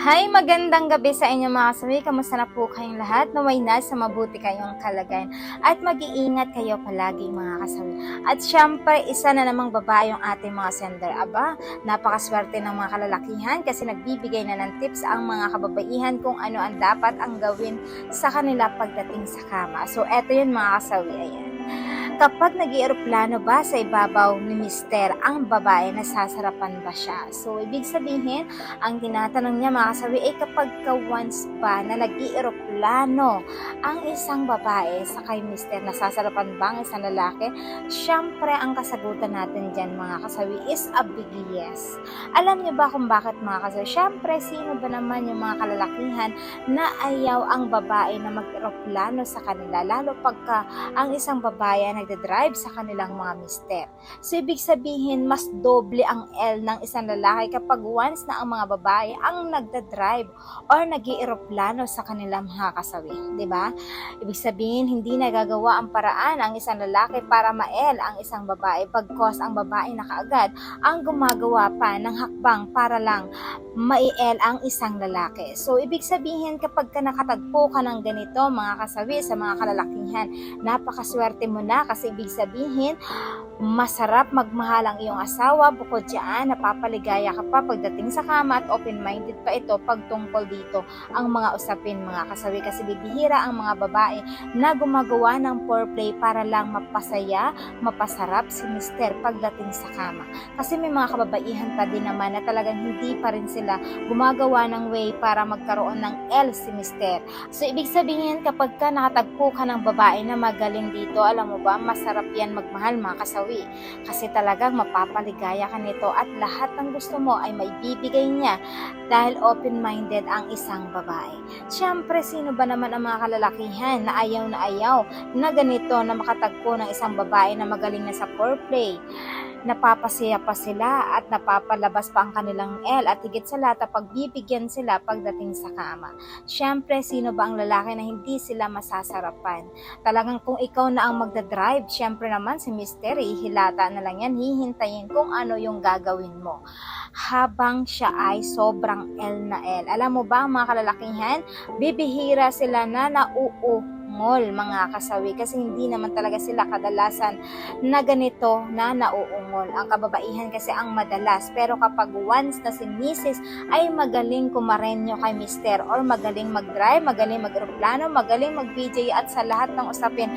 Hi, magandang gabi sa inyo mga kasawi. Kamusta na po kayong lahat? Naway nasa mabuti kayong kalagayan at mag-iingat kayo palagi mga kasawi. At syempre, isa na namang babae yung ating mga sender. Aba, napakaswerte ng mga kalalakihan kasi nagbibigay na ng tips ang mga kababaihan kung ano ang dapat ang gawin sa kanila pagdating sa kama. So, eto yun mga kasawi. Ayan. Kapag nag eroplano ba sa ibabaw ni Mister, ang babae nasasarapan ba siya? So, ibig sabihin, ang tinatanong niya mga kasawi ay kapag ka once pa na nag eroplano ang isang babae sa kay Mister, nasasarapan ba ang isang lalaki? Siyempre, ang kasagutan natin dyan mga kasawi is a big yes. Alam niyo ba kung bakit mga kasawi? Siyempre, sino ba naman yung mga kalalakihan na ayaw ang babae na mag-eroplano sa kanila? Lalo pagka ang isang babae ay nagdadrive sa kanilang mga mister. So, ibig sabihin, mas doble ang L ng isang lalaki kapag once na ang mga babae ang nagdadrive or nag eroplano sa kanilang mga kasawi. ba? Ibig sabihin, hindi nagagawa ang paraan ang isang lalaki para ma-L ang isang babae pagkos ang babae na kaagad ang gumagawa pa ng hakbang para lang ma-L ang isang lalaki. So, ibig sabihin, kapag ka nakatagpo ka ng ganito, mga kasawi, sa mga kalalakihan, napakaswerte mo na kasi ibig sabihin, masarap magmahal ang iyong asawa bukod dyan, napapaligaya ka pa pagdating sa kama at open-minded pa ito pag tungkol dito ang mga usapin mga kasawi kasi bibihira ang mga babae na gumagawa ng foreplay para lang mapasaya, mapasarap si mister pagdating sa kama. Kasi may mga kababaihan pa din naman na talagang hindi pa rin sila gumagawa ng way para magkaroon ng L si mister. So ibig sabihin kapag ka nakatagpo ka ng babae na magaling dito, alam mo ba, masarap yan magmahal mga kasawi. Kasi talagang mapapaligaya ka nito at lahat ng gusto mo ay maibibigay niya dahil open-minded ang isang babae. Siyempre, sino ba naman ang mga kalalakihan na ayaw na ayaw na ganito na makatagpo ng isang babae na magaling na sa foreplay? napapasaya pa sila at napapalabas pa ang kanilang L at higit sa lahat pagbibigyan sila pagdating sa kama. Siyempre, sino ba ang lalaki na hindi sila masasarapan? Talagang kung ikaw na ang magdadrive, siyempre naman si Mystery, hilata na lang yan, hihintayin kung ano yung gagawin mo. Habang siya ay sobrang L na L. Alam mo ba, mga kalalakihan, bibihira sila na nauuhol mga kasawi kasi hindi naman talaga sila kadalasan na ganito na nauungol. Ang kababaihan kasi ang madalas. Pero kapag once na si Mrs. ay magaling kumarenyo kay Mister or magaling mag-drive, magaling mag-aeroplano, magaling mag-BJ at sa lahat ng usapin,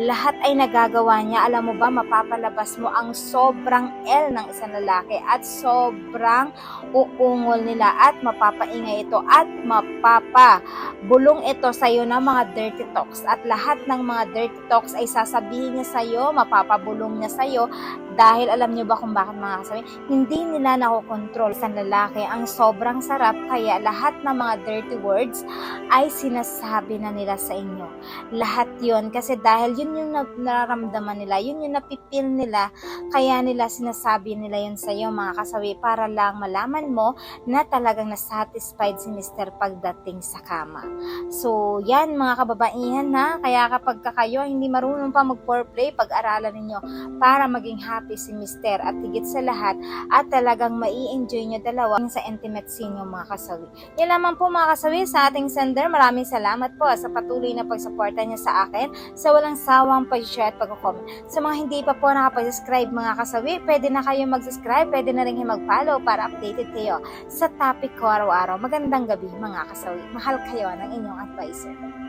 lahat ay nagagawa niya. Alam mo ba, mapapalabas mo ang sobrang L ng isang lalaki at sobrang uungol nila at mapapaingay ito at mapapabulong ito sa iyo ng mga dirty talks at lahat ng mga dirty talks ay sasabihin niya sa iyo, mapapabulong niya sa iyo dahil alam niyo ba kung bakit mga kasabi? Hindi nila nakokontrol sa lalaki ang sobrang sarap kaya lahat ng mga dirty words ay sinasabi na nila sa inyo. Lahat yon kasi dahil yun yung na- nararamdaman nila, yun yung napipil nila, kaya nila sinasabi nila yun sa iyo mga kasawi para lang malaman mo na talagang nasatisfied si Mr. pagdating sa kama. So, yan mga kababaihan na, kaya kapag ka kayo hindi marunong pa mag-foreplay, pag-aralan ninyo para maging happy si Mister at higit sa lahat at talagang mai-enjoy nyo dalawa sa intimate scene yung mga kasawi. Yan lamang po mga kasawi sa ating sender. Maraming salamat po sa patuloy na pagsuporta niya sa akin sa walang sawang pag-share at pag-comment. Sa mga hindi pa po nakapag-subscribe mga kasawi, pwede na kayo mag-subscribe, pwede na rin mag-follow para updated kayo sa topic ko araw-araw. Magandang gabi mga kasawi. Mahal kayo ng inyong advisor.